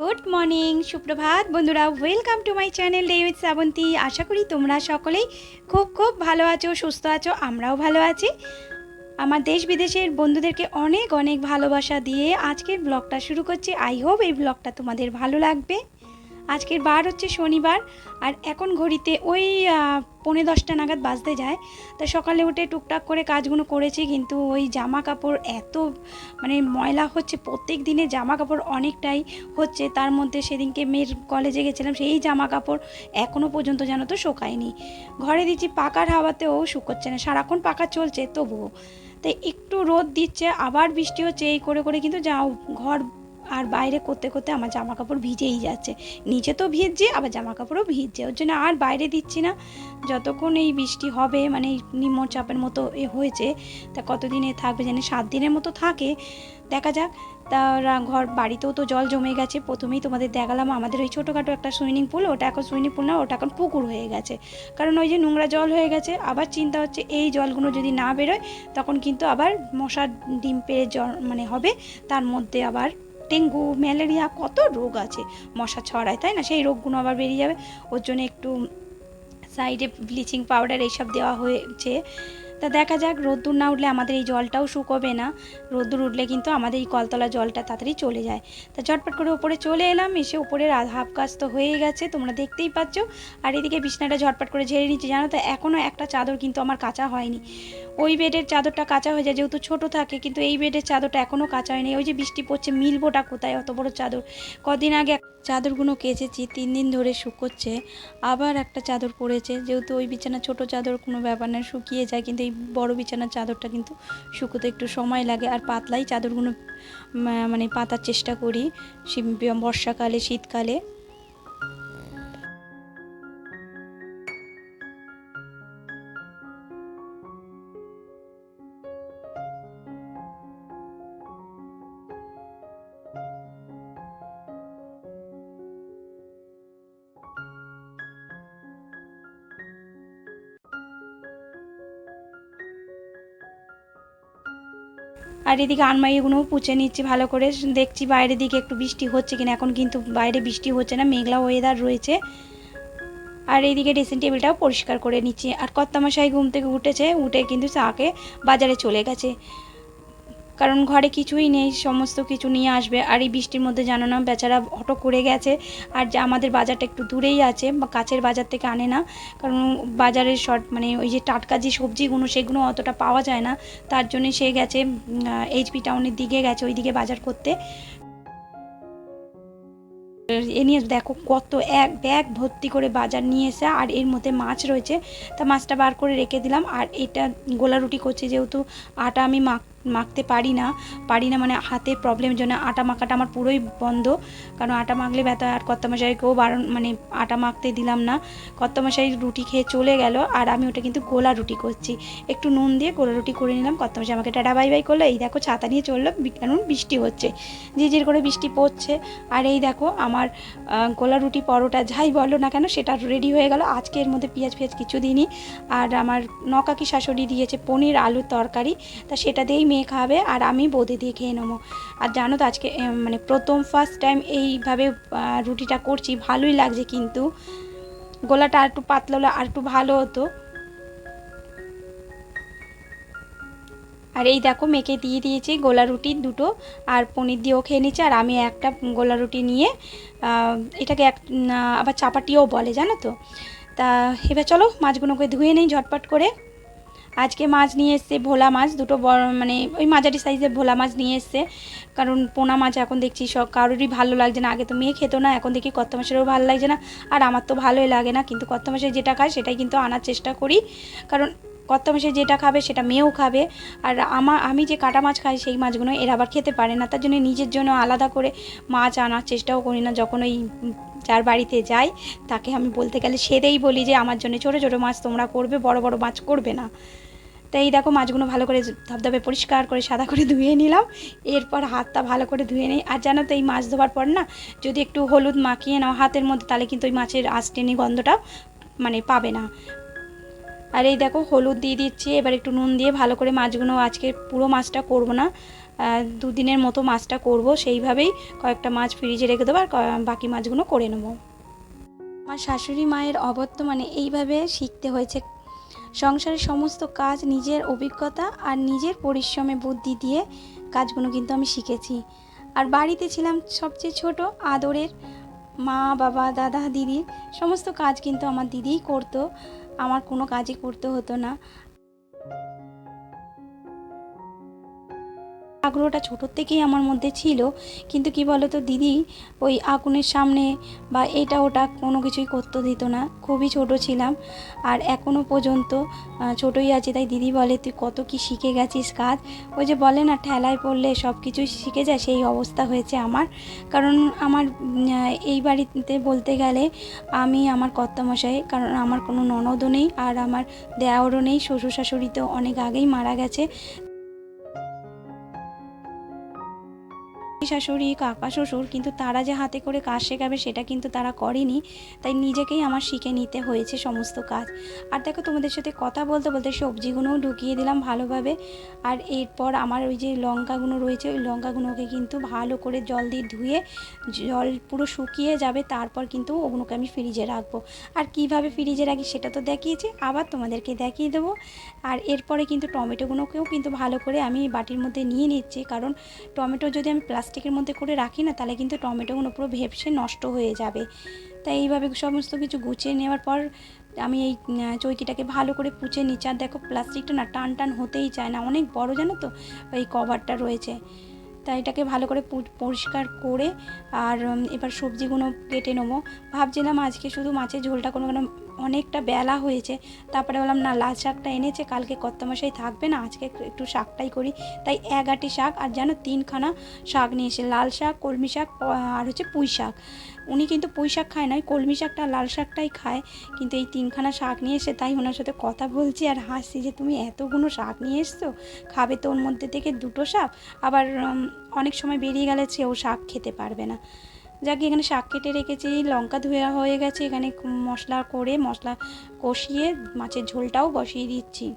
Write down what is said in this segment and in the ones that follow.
Good morning, সুপ্রভাত। বন্ধুরা welcome to my channel day with Srabanti আশা করি তোমরা সকলেই খুব খুব ভালো আছো, সুস্থ আছো, আমরাও ভালো আছি। আমার দেশ বিদেশের বন্ধুদেরকে অনেক অনেক ভালোবাসা দিয়ে আজকের ব্লগটা শুরু করছি। আই হোপ এই ব্লগটা তোমাদের ভালো লাগবে। আজকের বার হচ্ছে শনিবার, আর এখন ঘড়িতে ওই পৌনে দশটা নাগাদ বাজতে যায়। তা সকালে উঠে টুকটাক করে কাজগুলো করেছি, কিন্তু ওই জামা কাপড় এত মানে ময়লা হচ্ছে, প্রত্যেক দিনে জামা কাপড় অনেকটাই হচ্ছে। তার মধ্যে সেদিনকে মেয়ের কলেজে গেছিলাম, সেই জামা কাপড় এখনও পর্যন্ত যেন তো শোকায়নি। ঘরে দিচ্ছি পাকার হাওয়াতেও শুকোচ্ছে না, সারাক্ষণ পাকা চলছে তবুও। তাই একটু রোদ দিচ্ছে, আবার বৃষ্টি হচ্ছে, এই করে করে কিন্তু যাও, ঘর আর বাইরে করতে করতে আমার জামা কাপড় ভিজেই যাচ্ছে। নিচে তো ভিজছে, আবার জামা কাপড়ও ভিজছে। ওর জন্য আর বাইরে দিচ্ছি না। যতক্ষণ এই বৃষ্টি হবে মানে নিম্নচাপের মতো এ হয়েছে, তা কতদিনে থাকবে জানি সাত দিনের মতো থাকে। দেখা যাক। তা ঘর, বাড়িতেও তো জল জমে গেছে। প্রথমেই তোমাদের দেখালাম আমাদের ওই ছোটোখাটো একটা সুইমিং পুল, ওটা এখন সুইমিং পুল না, ওটা এখন পুকুর হয়ে গেছে। কারণ ওই যে নোংরা জল হয়ে গেছে, আবার চিন্তা হচ্ছে এই জলগুলো যদি না বেরোয়, তখন কিন্তু আবার মশার ডিম পেয়ে জল মানে হবে, তার মধ্যে আবার ডেঙ্গু, ম্যালেরিয়া, কত রোগ আছে। মশা ছড়ায়, তাই না? সেই রোগগুলো আবার বেরিয়ে যাবে। ওর জন্য একটু সাইডে ব্লিচিং পাউডার এইসব দেওয়া হয়েছে। তা দেখা যাক, রোদ্দুর না উঠলে আমাদের এই জলটাও শুকোবে না। রোদ্দুর উঠলে কিন্তু আমাদের এই কলতলা জলটা তাড়াতাড়ি চলে যায়। তা ঝটপট করে উপরে চলে এলাম, এসে উপরের আধ হাফ কাজ তো হয়ে গেছে, তোমরা দেখতেই পাচ্ছ। আর এদিকে বিছনাটা ঝটপট করে ঝেড়ে নিচ্ছি, জানো তো এখনও একটা চাদর কিন্তু আমার কাঁচা হয়নি। ওই বেডের চাদরটা কাঁচা হয়ে যায়, যেহেতু ছোট থাকে, কিন্তু এই বেডের চাদরটা এখনও কাঁচা হয়নি। ওই যে বৃষ্টি পড়ছে, মিলবোটা কোথায়? অত বড় চাদর। কদিন আগে চাদরগুলো কেচেছি, তিন দিন ধরে শুকোচ্ছে, আবার একটা চাদর পড়েছে। যেহেতু ওই বিছানা, ছোট চাদর কোনো ব্যাপার না, শুকিয়ে যায়, কিন্তু এই বড় বিছানার চাদরটা কিন্তু শুকোতে একটু সময় লাগে। আর পাতলাই চাদরগুলো মানে পাতার চেষ্টা করি বর্ষাকালে, শীতকালে। আর এদিকে আনমাইগুলোও পুছে নিচ্ছি ভালো করে। দেখছি বাইরের দিকে একটু বৃষ্টি হচ্ছে কিনা। এখন কিন্তু বাইরে বৃষ্টি হচ্ছে না, মেঘলা ওয়েদার রয়েছে। আর এইদিকে ড্রেসিং টেবিলটাও পরিষ্কার করে নিচ্ছি। আর কর্তামশাই ঘুম থেকে উঠেছে, উঠে কিন্তু চাকে বাজারে চলে গেছে। কারণ ঘরে কিছুই নেই, সমস্ত কিছু নিয়ে আসবে। আর এই বৃষ্টির মধ্যে জানো না, বেচারা অটো করে গেছে। আর যে আমাদের বাজারটা একটু দূরেই আছে, বা কাছের বাজার থেকে আনে না, কারণ বাজারের শর্ট মানে ওই যে টাটকা যে সবজিগুলো, সেগুলো অতটা পাওয়া যায় না। তার জন্য সে গেছে এইচপি টাউনের দিকে গেছে ওই দিকে বাজার করতে। এ নিয়ে দেখো কত এক ব্যাগ ভর্তি করে বাজার নিয়ে এসে, আর এর মধ্যে মাছ রয়েছে। তা মাছটা বার করে রেখে দিলাম, আর এটা গোলা রুটি করছে যেহেতু আটা আমি মাখ মাখতে পারি না। পারি না মানে হাতে প্রবলেমের জন্য আটা মাখাটা আমার পুরোই বন্ধ। কারণ আটা মাখলে ব্যথা, আর কর্তামশাইকেও বারণ মানে আটা মাখতে দিলাম না। কর্তামশাই রুটি খেয়ে চলে গেল, আর আমি ওটা কিন্তু গোলা রুটি করছি। একটু নুন দিয়ে গোলা রুটি করে নিলাম। কর্তামশাই আমাকে টাটা বাই বাই করল, এই দেখো ছাতা নিয়ে চলল কারণ বৃষ্টি হচ্ছে। ঝিঝির করে বৃষ্টি পড়ছে। আর এই দেখো আমার গোলা রুটি পরোটা যাই বলো না কেন, সেটা রেডি হয়ে গেল। আজকে এর মধ্যে পেঁয়াজ পেঁয়াজ কিছু দিনই আর আমার নকাকি শাশুড়ি দিয়েছে পনির আলুর তরকারি। তা সেটা দিয়েই মেয়ে খাবে আর আমি বোঁদে দিয়ে খেয়ে নেব। আর জানো তো আজকে মানে প্রথম ফার্স্ট টাইম এইভাবে রুটিটা করছি, ভালোই লাগছে কিন্তু। গোলাটা আর একটু পাতলা হলে আর একটু ভালো হতো। আর এই দেখো মেখে দিয়ে দিয়েছি গোলা রুটি দুটো, আর পনির দিয়েও খেয়ে নিচ্ছে, আর আমি একটা গোলা রুটি নিয়ে এটাকে এক আবার চাপাটিও বলে, জানো তো? তা এবার চলো মাছগুলোকে ধুয়ে নেই ঝটপট করে। আজকে মাছ নিয়ে এসছে ভোলা মাছ, দুটো বড় মানে ওই মাঝারি সাইজের ভোলা মাছ নিয়ে এসছে। কারণ পোনা মাছ এখন দেখছি সব কারোরই ভালো লাগছে না। আগে তো মেয়ে খেতো না, এখন দেখি কত মাসেরও ভালো লাগছে না। আর আমার তো ভালোই লাগে না, কিন্তু কত মাছের যেটা খায় সেটাই কিন্তু আনার চেষ্টা করি। কারণ কত্ত মাসে যেটা খাবে সেটা মেয়েও খাবে। আর আমার, আমি যে কাটা মাছ খাই সেই মাছগুলো এরা আবার খেতে পারে না। তার জন্য নিজের জন্য আলাদা করে মাছ আনার চেষ্টাও করি না। যখন ওই যার বাড়িতে যাই, তাকে আমি বলতে গেলে সেরেই বলি যে, আমার জন্য ছোটো ছোটো মাছ তোমরা করবে, বড় বড় মাছ করবে না। তাই এই দেখো মাছগুলো ভালো করে ধবধবে, পরিষ্কার করে সাদা করে ধুয়ে নিলাম। এরপর হাতটা ভালো করে ধুয়ে নিই। আর জানো তো এই মাছ ধোয়ার পর না, যদি একটু হলুদ মাখিয়ে নাও হাতের মধ্যে, তাহলে কিন্তু ওই মাছের আঁশটেনি গন্ধটা মানে পাবে না। আর এই দেখো হলুদ দিয়ে দিচ্ছি, এবার একটু নুন দিয়ে ভালো করে মাছগুলো আজকে পুরো মাছটা করব না দুদিনের মতো মাছটা করব, সেইভাবেই কয়েকটা মাছ ফ্রিজে রেখে দেবো আর বাকি মাছগুলো করে নেব। আমার শাশুড়ি মায়ের অবর্তমানে এইভাবে শিখতে হয়েছে। সংসারের সমস্ত কাজ নিজের অভিজ্ঞতা আর নিজের পরিশ্রমে বুদ্ধি দিয়ে কাজগুলো কিন্তু আমি শিখেছি। আর বাড়িতে ছিলাম সবচেয়ে ছোট আদরের মা, বাবা, দাদা, দিদি, সমস্ত কাজ কিন্তু আমার দিদিই করতো। আমার কোনো কাজই করতে হতো না। আগ্রহটা ছোটোর থেকেই আমার মধ্যে ছিল। কিন্তু কি বলতো দিদি, ওই আগুনের সামনে বা এটা ওটা কোনো কিছুই করতে দিত না। খুবই ছোট ছিলাম আর এখনও পর্যন্ত ছোটই আছে। তাই দিদি বলে, তুই কত কি শিখে গেছিস কাজ? ওই যে বলে না, ঠেলায় পড়লে সব কিছুই শিখে যায়, সেই অবস্থা হয়েছে আমার। কারণ আমার এই বাড়িতে বলতে গেলে আমি আমার কর্তামশাই, কারণ আমার কোনো ননদও নেই আর আমার দেওয়ারও নেই শ্বশুর শাশুড়ি তো অনেক আগেই মারা গেছে। শাশুড়ি, কাকা শ্বশুর, কিন্তু তারা যে হাতে করে কাজ শেখাবে সেটা কিন্তু তারা করেনি। তাই নিজেকেই আমার শিখে নিতে হয়েছে সমস্ত কাজ। আর দেখো তোমাদের সাথে কথা বলতে বলতে সবজিগুলোও ঢুকিয়ে দিলাম ভালোভাবে। আর এরপর আমার ওই যে লঙ্কাগুলো রয়েছে, ওই লঙ্কাগুলোকে কিন্তু ভালো করে জল দিয়ে ধুয়ে, জল পুরো শুকিয়ে যাবে, তারপর কিন্তু ওগুলোকে আমি ফ্রিজে রাখব। আর কীভাবে ফ্রিজে রাখি সেটা তো দেখিয়েছি, আবার তোমাদেরকে দেখিয়ে দেবো। আর এরপরে কিন্তু টমেটোগুলোকেও কিন্তু ভালো করে আমি বাটির মধ্যে নিয়ে নিচ্ছি, কারণ টমেটো যদি আমি প্লাস্টিকের মধ্যে করে রাখি না, তাহলে কিন্তু টমেটোগুলো পুরো ভেপসে নষ্ট হয়ে যাবে। তাই এইভাবে সমস্ত কিছু গুছিয়ে নেওয়ার পর আমি এই চৌকিটাকে ভালো করে পুছে নিচ্ছি। আর দেখো প্লাস্টিকটা না টান টান হতেই চায় না, অনেক বড় জানো তো এই কভারটা রয়েছে। তাই এটাকে ভালো করে পরিষ্কার করে আর এবার সবজিগুলো কেটে নেব। ভাবছিলাম আজকে শুধু মাছের ঝোলটা কোনো কোনো অনেকটা বেলা হয়েছে। তারপরে বললাম, না, লাল শাকটা এনেছে, কালকে কর্তমশাই থাকবে না, আজকে একটু শাকটাই করি। তাই এক আটি শাক আর যেন তিনখানা শাক নিয়ে এসে, লাল শাক, কলমি শাক আর হচ্ছে পুঁই শাক। উনি কিন্তু পুঁই শাক খায় না ওই কলমি শাকটা লাল শাকটাই খায়। কিন্তু এই তিনখানা শাক নিয়ে এসে তাই ওনার সাথে কথা বলছি আর হাসছি যে, তুমি এতগুলো শাক নিয়ে এসছো? খাবে তো ওর মধ্যে থেকে দুটো শাক? আবার অনেক সময় বেরিয়ে গেলে সেও শাক খেতে পারবে না। যাকে এখানে শাক কেটে রেখেছি, লঙ্কা ধোয়া হয়ে গেছে, এখানে মশলা করে মশলা কষিয়ে মাছের ঝোলটাও বসিয়ে দিচ্ছি।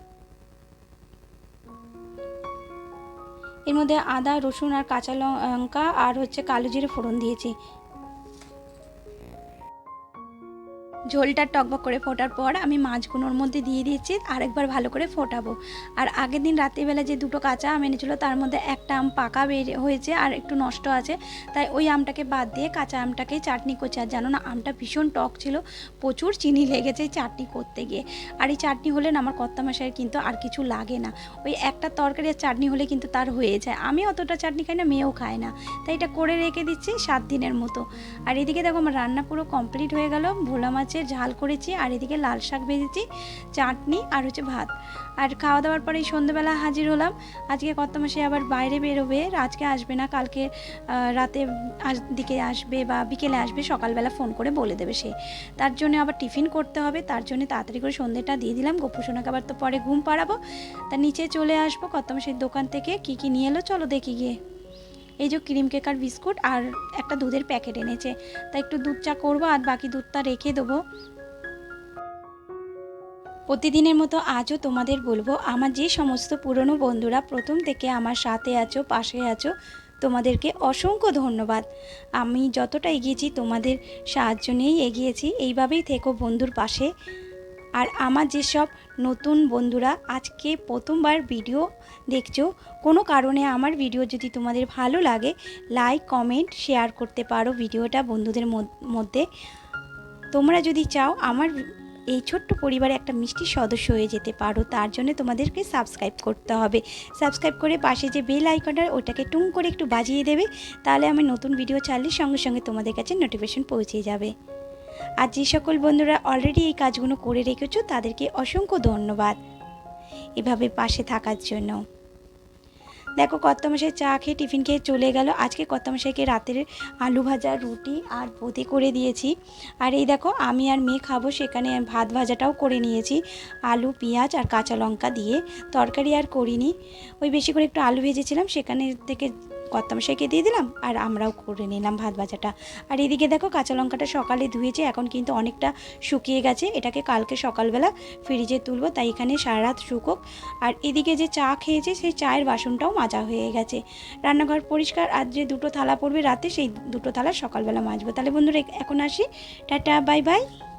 এর মধ্যে আদা, রসুন আর কাঁচা লঙ্কা আর হচ্ছে কালো জিরে ফোড়ন দিয়েছি। ঝোলটা টকবক করে ফোটার পর আমি মাছগুলোর মধ্যে দিয়ে দিয়েছি, আরেকবার ভালো করে ফোটাবো। আর আগের দিন রাত্রিবেলা যে দুটো কাঁচা আম এনেছিল, তার মধ্যে একটা আম পাকা বের হয়েছে আর একটু নষ্ট আছে। তাই ওই আমটাকে বাদ দিয়ে কাঁচা আমটাকেই চাটনি করছে। আর জানো না, আমটা ভীষণ টক ছিল, প্রচুর চিনি লেগেছে চাটনি করতে গিয়ে। আর এই চাটনি হলে না আমার কর্তামশাইয়ের কিন্তু আর কিছু লাগে না। ওই একটা তরকারি আর চাটনি হলে কিন্তু তার হয়ে যায়। আমি অতটা চাটনি খাই না, মেয়েও খায় না। তাই এটা করে রেখে দিচ্ছি সাত দিনের মতো। আর এদিকে দেখো আমার রান্না পুরো কমপ্লিট হয়ে গেল। ভোলা মাছের ঝাল করেছি আর এদিকে লাল শাক ভেজেছি, চাটনি আর হচ্ছে ভাত। আর খাওয়া দাওয়ার পরে সন্ধ্যেবেলা হাজির হলাম। আজকে কত মাসে আবার বাইরে বেরোবে আজকে আসবে না, কালকে রাতে আজ দিকে আসবে বা বিকেলে আসবে, সকালবেলা ফোন করে বলে দেবে সে। তার জন্য আবার টিফিন করতে হবে, তার জন্য তাড়াতাড়ি করে সন্ধ্যেটা দিয়ে দিলাম। গোপুসোনাকে আবার তো পরে ঘুম পাড়াবো। তার নিচে চলে আসব কত মাসের দোকান থেকে কি কি নিয়ে এলো, চলো দেখি গিয়ে। এই যে ক্রিম কেক আর বিস্কুট আর একটা দুধের প্যাকেট এনেছে। তা একটু দুধ চা করব আর বাকি দুধটা রেখে দেবো। প্রতিদিনের মতো আজও তোমাদের বলব, আমার যে সমস্ত পুরনো বন্ধুরা প্রথম থেকে আমার সাথে আছো, পাশে আছো, তোমাদেরকে অসংখ্য ধন্যবাদ। আমি যতটা এগিয়েছি তোমাদের সাহায্য নিয়েই এগিয়েছি, এইভাবেই থেকো বন্ধুর পাশে। আর আমার যেসব নতুন বন্ধুরা আজকে প্রথমবার ভিডিও দেখছ, কোনো কারণে আমার ভিডিও যদি তোমাদের ভালো লাগে লাইক কমেন্ট শেয়ার করতে পারো ভিডিওটা বন্ধুদের মধ্যে। তোমরা যদি চাও আমার এই ছোট্ট পরিবারে একটা মিষ্টি সদস্য হয়ে যেতে পারো, তার জন্য তোমাদেরকে সাবস্ক্রাইব করতে হবে। সাবস্ক্রাইব করে পাশে যে বেল আইকনটা ওটাকে টুং করে একটু বাজিয়ে দেবে, তাহলে আমি নতুন ভিডিও ছাড়লে সঙ্গে সঙ্গে তোমাদের কাছে নোটিফিকেশন পৌঁছে যাবে। আর যে সকল বন্ধুরা অলরেডি এই কাজগুলো করে রেখেছো, তাদেরকে অসংখ্য ধন্যবাদ এভাবে পাশে থাকার জন্য। দেখো, কর্তামশাই চা খেয়ে টিফিন খেয়ে চলে গেল। আজকে কর্তামশাইকে রাতের আলু ভাজা, রুটি আর বোঁদে করে দিয়েছি। আর এই দেখো, আমি আর মেয়ে খাব, সেখানে ভাত ভাজাটাও করে নিয়েছি। আলু, পেঁয়াজ আর কাঁচা লঙ্কা দিয়ে। তরকারি আর করিনি। ওই বেশি করে একটু আলু ভেজেছিলাম, সেখানে থেকে কর্তামশাইকে দিয়ে দিলাম আর আমরাও করে নিলাম ভাত ভাজাটা। আর এদিকে দেখো কাঁচা লঙ্কাটা সকালে ধুয়েছে, এখন কিন্তু অনেকটা শুকিয়ে গেছে। এটাকে কালকে সকালবেলা ফ্রিজে তুলবো, তাই এখানে সারা রাত শুকোক। আর এদিকে যে চা খেয়েছে, সেই চায়ের বাসনটাও মাজা হয়ে গেছে। রান্নাঘর পরিষ্কার, আর যে দুটো থালা পড়বে রাতে, সেই দুটো থালা সকালবেলা মাজবো। তাহলে বন্ধুরা, এখন আসি। Tata, bye bye.